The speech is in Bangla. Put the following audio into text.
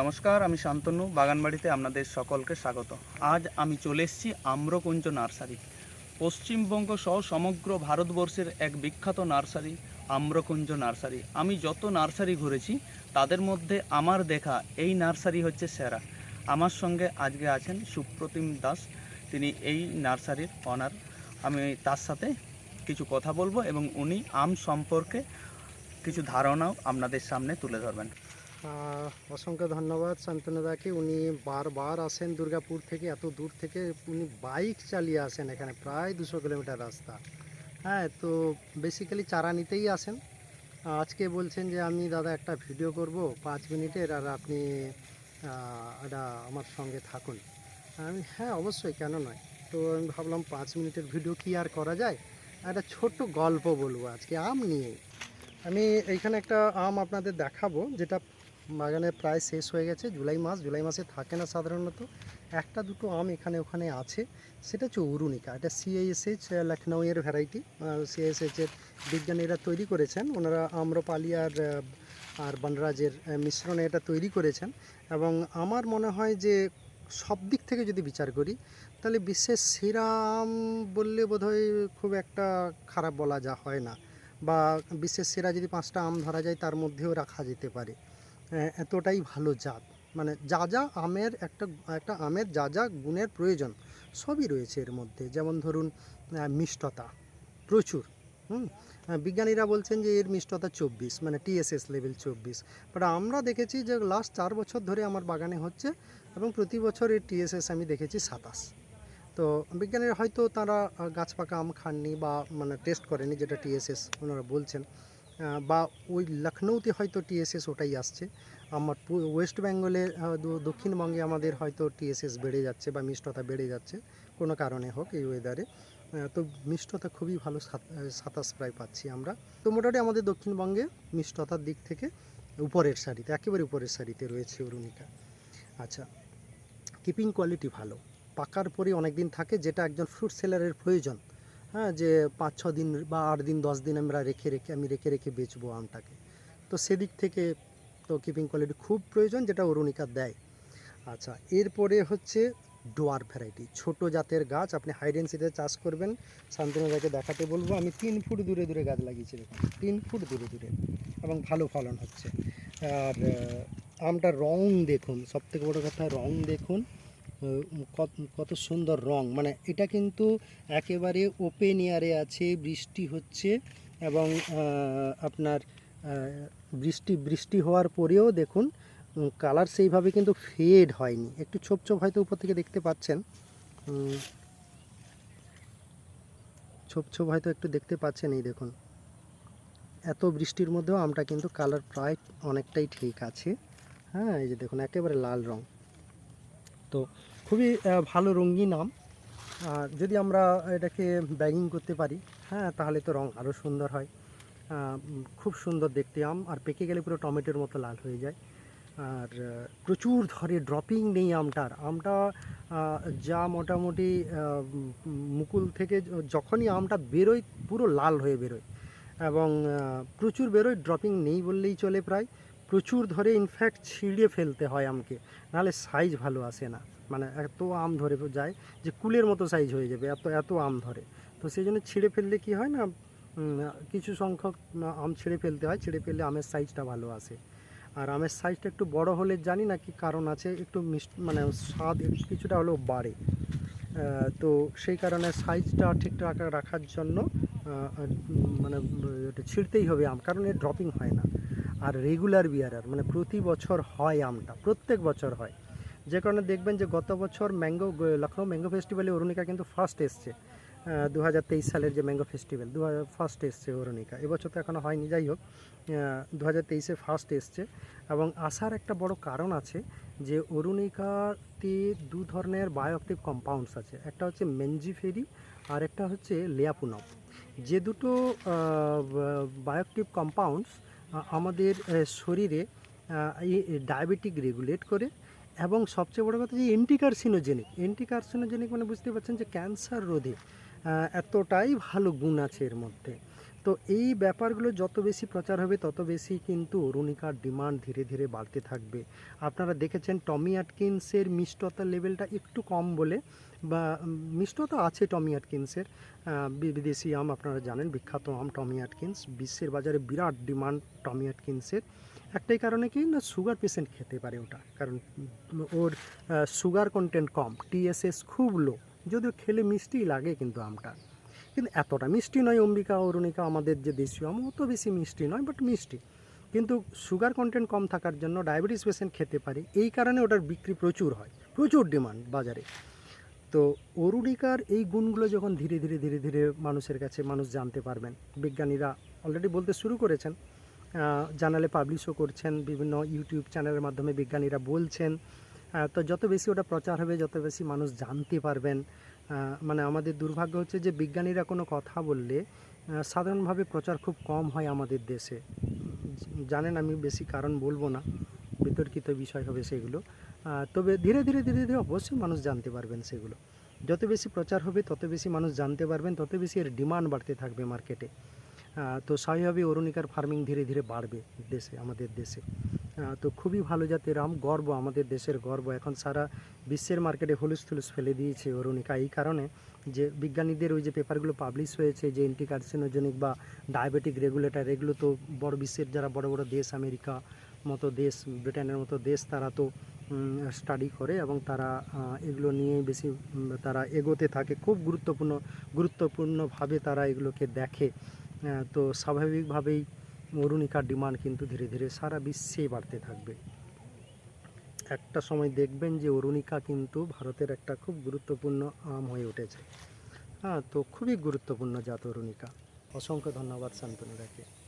নমস্কার, আমি শান্তনু, বাগানবাড়িতে আপনাদের সকলকে স্বাগত। আজ আমি চলে এসেছি আম্রকুঞ্জ নার্সারি। পশ্চিমবঙ্গ সহ সমগ্র ভারতবর্ষের এক বিখ্যাত নার্সারি, আম্রকুঞ্জ নার্সারি। আমি যত নার্সারি ঘুরেছি, তাদের মধ্যে আমার দেখা এই নার্সারি হচ্ছে সেরা। আমার সঙ্গে আজকে আছেন সুপ্রতিম দাস। তিনি এই নার্সারির অনার আমি তার সাথে কিছু কথা বলব এবং উনি আম সম্পর্কে কিছু ধারণাও আপনাদের সামনে তুলে ধরবেন। অসংখ্য ধন্যবাদ শান্তনুদাকে উনি বারবার আসেন দুর্গাপুর থেকে, এত দূর থেকে। উনি বাইক চালিয়ে আসেন এখানে, প্রায় দুশো কিলোমিটার রাস্তা। হ্যাঁ তো বেসিক্যালি চারা নিতেই আসেন। আজকে বলছেন যে, আমি দাদা একটা ভিডিও করব, পাঁচ মিনিটের, আর আপনি এটা আমার সঙ্গে থাকুন। আমি হ্যাঁ অবশ্যই, কেন নয়? তো আমি ভাবলাম, পাঁচ মিনিটের ভিডিও কি আর করা যায়? একটা ছোট্ট গল্প বলব আজকে, আম নিয়ে আমি এইখানে একটা আম আপনাদের দেখাবো, যেটা বাগানে প্রায় শেষ হয়ে গেছে, জুলাই মাস। জুলাই মাসে থাকে না সাধারণত। একটা দুটো আম এখানে ওখানে আছে। সেটা হচ্ছে অরুণিকা। এটা সিআইএসএইচ লখনৌ এর ভ্যারাইটি সিআইএসএইচ এর বিজ্ঞানীরা তৈরি করেছেন। ওনারা আম্রপালি আর আর বনরাজের মিশ্রণে এটা তৈরি করেছেন। এবং আমার মনে হয় যে সব দিক থেকে যদি বিচার করি, তাহলে বিশ্বের সেরা আম বললে বোধহয় খুব একটা খারাপ বলা যা হয় না। বা বিশ্বের সেরা যদি পাঁচটা আম ধরা যায়, তার মধ্যেও রাখা যেতে পারে। এতটাই ভালো জাত। মানে যা যা আমের একটা একটা আমের যা যা গুণের প্রয়োজন, সবই রয়েছে এর মধ্যে। যেমন ধরুন মিষ্টতা প্রচুর, হুম? বিজ্ঞানীরা বলছেন যে এর মিষ্টতা চব্বিশ মানে টিএসএস লেভেল চব্বিশ। বাট আমরা দেখেছি যে লাস্ট চার বছর ধরে আমার বাগানে হচ্ছে এবং প্রতি বছর এর টিএসএস আমি দেখেছি সাতাশ। তো বিজ্ঞানীরা হয়তো তারা গাছ পাকা আম খাননি বা মানে টেস্ট করেনি, যেটা টিএসএস ওনারা বলছেন। বা ওই লখনৌতে হয়তো টিএসএস ওটাই আসছে। আমার ওয়েস্ট বেঙ্গলে দক্ষিণবঙ্গে আমাদের হয়তো টিএসএস বেড়ে যাচ্ছে বা মিষ্টতা বেড়ে যাচ্ছে, কোনো কারণে হোক এই ওয়েদারে তো মিষ্টতা খুবই ভালো সাত- সাতাশ প্রায় পাচ্ছি আমরা। তো মোটামুটি আমাদের দক্ষিণবঙ্গে মিষ্টতার দিক থেকে উপরের সারিতে, একেবারে উপরের সারিতে রয়েছে অরুণিকা। আচ্ছা কিপিং কোয়ালিটি ভালো। পাকার পরে অনেক দিন থাকে, যেটা একজন ফ্রুট সেলারের প্রয়োজন। হ্যাঁ যে পাঁচ, ছ দিন বা আট দিন, দশ দিন আমরা রেখে রেখে, আমি রেখে রেখে বেচবো আমটাকে। তো সেদিক থেকে তো কিপিং কোয়ালিটি খুব প্রয়োজন, যেটা অরুণিকা দেয়। আচ্ছা এরপরে হচ্ছে ডোয়ার ভ্যারাইটি। ছোট জাতের গাছ, আপনি হাইডেন্সিতে চাষ করবেন। শান্তনুদাকে দেখাতে বলব, আমি তিন ফুট দূরে দূরে গাছ লাগিয়েছি, দেখুন। তিন ফুট দূরে দূরে। এবং ভালো ফলন হচ্ছে। আর আমটার রং দেখুন, সবথেকে বড় কথা রং দেখুন। কত কত সুন্দর রং। মানে এটা কিন্তু একেবারে ওপেন এয়ারে আছে, বৃষ্টি হচ্ছে এবং আপনার বৃষ্টি বৃষ্টি হওয়ার পরেও দেখুন কালার সেইভাবে কিন্তু ফেড হয়নি। একটু ছোপ ছোপ হয়তো উপর থেকে দেখতে পাচ্ছেন। ছোপ ছোপ হয়তো একটু দেখতে পাচ্ছেন এই দেখুন। এত বৃষ্টির মধ্যেও আমটা কিন্তু কালার প্রায় অনেকটাই ঠিক আছে। হ্যাঁ এই যে দেখুন, একেবারে লাল রং। তো খুবই ভালো রঙিন আম। যদি আমরা এটাকে ব্যাগিং করতে পারি হ্যাঁ তাহলে তো রং আরও সুন্দর হয়। খুব সুন্দর দেখতে আম, আর পেকে গেলে পুরো টমেটোর মতো লাল হয়ে যায়। আর প্রচুর ধরে ড্রপিং নেই আমটার। আমটা যা মোটামুটি মুকুল থেকে যখনই আমটা বেরোয়, পুরো লাল হয়ে বেরোয়। এবং প্রচুর বেরোয় ড্রপিং নেই বললেই চলে প্রায়। প্রচুর ধরে ইনফ্যাক্ট ছিঁড়ে ফেলতে হয় আমকে। নাহলে সাইজ ভালো আসে না। মানে এত আম ধরে যায় যে কুলের মতো সাইজ হয়ে যাবে, এত এত আম ধরে। তো সেই জন্য ছিঁড়ে ফেললে কি হয় না কিছু সংখ্যক আম ছিঁড়ে ফেলতে হয়, ছিঁড়ে ফেললে আমের সাইজটা ভালো আসে। আর আমের সাইজটা একটু বড় হলে জানি না কি কারণ আছে, একটু মিষ্টি মানে স্বাদ কিছুটা হলেও বাড়ে। তো সেই কারণে সাইজটা ঠিকঠাক রাখার জন্য মানে ছিঁড়তেই হবে আম, কারণ এর ড্রপিং হয় না। আর রেগুলার বিয়ারার মানে প্রতি বছর হয় আমটা, প্রত্যেক বছর হয়। যে কারণে দেখবেন যে গত বছর ম্যাঙ্গো লখনৌ ম্যাঙ্গো ফেস্টিভ্যালে অরুণিকা কিন্তু ফার্স্ট এসছে। দু হাজার তেইশ সালের যে ম্যাঙ্গো ফেস্টিভ্যাল দু হাজার ফার্স্ট এসছে অরুণিকা। এবছর তো এখনও হয়নি, যাই হোক দু হাজার তেইশে ফার্স্ট এসছে। এবং আসার একটা বড় কারণ আছে যে অরুণিকাতে দু ধরনের বায়োঅ্যাক্টিভ কম্পাউন্ডস আছে। একটা হচ্ছে মেনজিফেরি আর একটা হচ্ছে লেয়াপুনম যে দুটো বায়োঅ্যাক্টিভ কম্পাউন্ডস আমাদের শরীরে ডায়াবেটিক রেগুলেট করে এবং সবচেয়ে বড় কথা যে অ্যান্টিকার্সিনোজেনিক এন্টিকার্সিনোজেনিক মানে বুঝতে পারছেন যে ক্যান্সার রোধে এতটাই ভালো গুণ আছে এর মধ্যে। তো এই ব্যাপারগুলো যত বেশি প্রচার হবে, তত বেশি কিন্তু অরুণিকার ডিমান্ড ধীরে ধীরে বাড়তে থাকবে। আপনারা দেখেছেন টমি অ্যাটকিন্সের মিষ্টতার লেভেলটা একটু কম বলে, বা মিষ্টতা আছে টমি অ্যাটকিন্সের বিদেশি আম আপনারা জানেন, বিখ্যাত আম টমি অ্যাটকিন্স বিশ্বের বাজারে বিরাট ডিমান্ড টমি অ্যাটকিন্সের একটাই কারণে কি না, সুগার পেশেন্ট খেতে পারে ওটা। কারণ ওর সুগার কন্টেন্ট কম টিএসএস খুব লো যদিও খেলে মিষ্টি লাগে কিন্তু আমটা। কিন্তু এতটা মিষ্টি নয় অম্বিকা, অরুণিকা আমাদের যে দেশীয় আম অত বেশি মিষ্টি নয় বাট মিষ্টি। কিন্তু সুগার কন্টেন্ট কম থাকার জন্য ডায়াবেটিস পেশেন্ট খেতে পারে, এই কারণে ওটার বিক্রি প্রচুর হয়, প্রচুর ডিমান্ড বাজারে। তো অরুণিকার এই গুণগুলো যখন ধীরে ধীরে ধীরে ধীরে মানুষের কাছে মানুষ জানতে পারবেন, বিজ্ঞানীরা অলরেডি বলতে শুরু করেছেন জানালে পাবলিশও করছেন, বিভিন্ন ইউটিউব চ্যানেলের মাধ্যমে বিজ্ঞানীরা বলছেন তো যত বেশি ওটা প্রচার হবে, যত বেশি মানুষ জানতে পারবেন মানে আমাদের দুর্ভাগ্য হচ্ছে যে বিজ্ঞানীরা কোনো কথা বললে সাধারণভাবে প্রচার খুব কম হয় আমাদের দেশে। জানেন আমি বেশি কারণ বলব না, বিতর্কিত বিষয় হবে সেগুলো। তবে ধীরে ধীরে ধীরে ধীরে অবশ্যই মানুষ জানতে পারবেন সেগুলো। যত বেশি প্রচার হবে, তত বেশি মানুষ জানতে পারবেন, তত বেশি এর ডিমান্ড বাড়তে থাকবে মার্কেটে। তো স্বাভাবিক অরুণিকার ফার্মিং ধীরে ধীরে বাড়বে দেশে, আমাদের দেশে। তো খুবই ভালো জাতের আম, গর্ব, আমাদের দেশের গর্ব। এখন সারা বিশ্বের মার্কেটে হুলুস থুলুস ফেলে দিয়েছে অরুণিকা। এই কারণে যে বিজ্ঞানীদের ওই যে পেপারগুলো পাবলিশ হয়েছে, যে এন্টি কার্সিনোজেনিক বা ডায়াবেটিক রেগুলেটর এগুলো তো বড় বিশ্বের যারা বড় বড় দেশ, আমেরিকা মতো দেশ, ব্রিটেনের মতো দেশ, তারা তো স্টাডি করে এবং তারা এগুলো নিয়ে বেশি তারা এগোতে থাকে। খুব গুরুত্বপূর্ণ, গুরুত্বপূর্ণভাবে তারা এগুলোকে দেখে। তো স্বাভাবিকভাবেই অরুণিকার ডিমান্ড কিন্তু ধীরে ধীরে সারা বিশ্বেই বাড়তে থাকবে। একটা সময় দেখবেন যে অরুণিকা কিন্তু ভারতের একটা খুব গুরুত্বপূর্ণ আম হয়ে উঠেছে। হ্যাঁ তো খুবই গুরুত্বপূর্ণ জাত অরুণিকা। অসংখ্য ধন্যবাদ শান্তনুরাকে